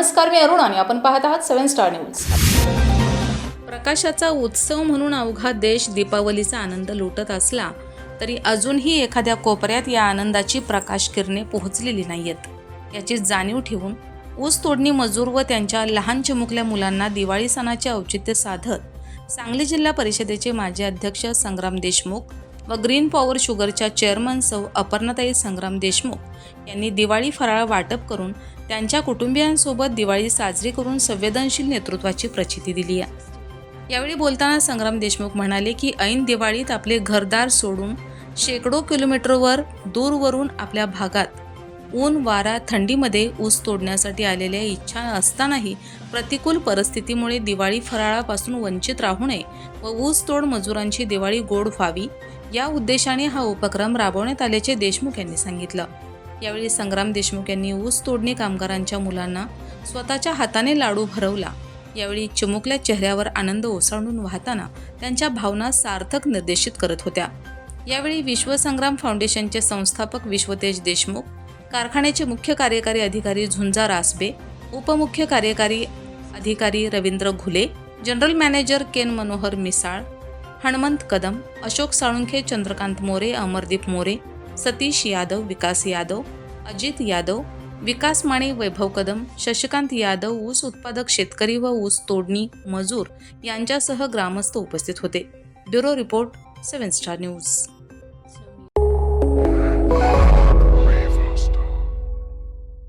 नमस्कार मी अरुण आणि आपण पाहत आहात सेवन स्टार न्यूज. प्रकाशाचा उत्सव म्हणून अवघा देश दीपावलीचा आनंद लुटत असला तरी अजूनही एखाद्या कोपऱ्यात या आनंदाची प्रकाश किरणे पोहोचलेली नाहीयेत. याची जाणीव ठेवून ऊस तोडणी मजूर व त्यांच्या लहान चिमुकल्या मुलांना दिवाळी सणाचे औचित्य साधत सांगली जिल्हा परिषदेचे माजी अध्यक्ष संग्राम देशमुख व ग्रीन पॉवर शुगरच्या चेअरमन सौ अपर्णाताई संग्राम देशमुख यांनी दिवाळी फराळ वाटप करून त्यांच्या कुटुंबियांसोबत दिवाळी साजरी करून संवेदनशील नेतृत्वाची प्रचिती दिली आहे. यावेळी बोलताना संग्राम देशमुख म्हणाले की ऐन दिवाळीत आपले घरदार सोडून शेकडो किलोमीटरवर दूरवरून आपल्या भागात ऊन वारा थंडीमध्ये ऊस तोडण्यासाठी आलेल्या इच्छा असतानाही प्रतिकूल परिस्थितीमुळे दिवाळी फराळापासून वंचित राहू नये व ऊस तोड मजुरांची दिवाळी गोड व्हावी या उद्देशाने हा उपक्रम राबवण्यात आल्याचे देशमुख यांनी सांगितलं. यावेळी संग्राम देशमुख यांनी ऊस तोडणी कामगारांच्या मुलांना स्वतःच्या हाताने लाडू भरवला. यावेळी चिमुकल्या चेहऱ्यावर आनंद ओसंडून वाहताना त्यांच्या भावना सार्थक निर्देशित करत होत्या. यावेळी विश्वसंग्राम फाउंडेशनचे संस्थापक विश्वतेज देशमुख कारखान्याचे मुख्य कार्यकारी अधिकारी झुंजा रासबे उपमुख्य कार्यकारी अधिकारी Ravindra Ghule general manager cane Manohar Misal Hanmant Kadam Ashok Salunkhe Chandrakant More Amardeep More Satish Yadav Vikas Yadav Ajit Yadav Vikas Mane Vaibhav Kadam Shashikant Yadav ऊस उत्पादक शेतकरी व ऊस तोडणी मजूर यांच्यासह ग्रामस्थ उपस्थित होते. Bureau report seven star news.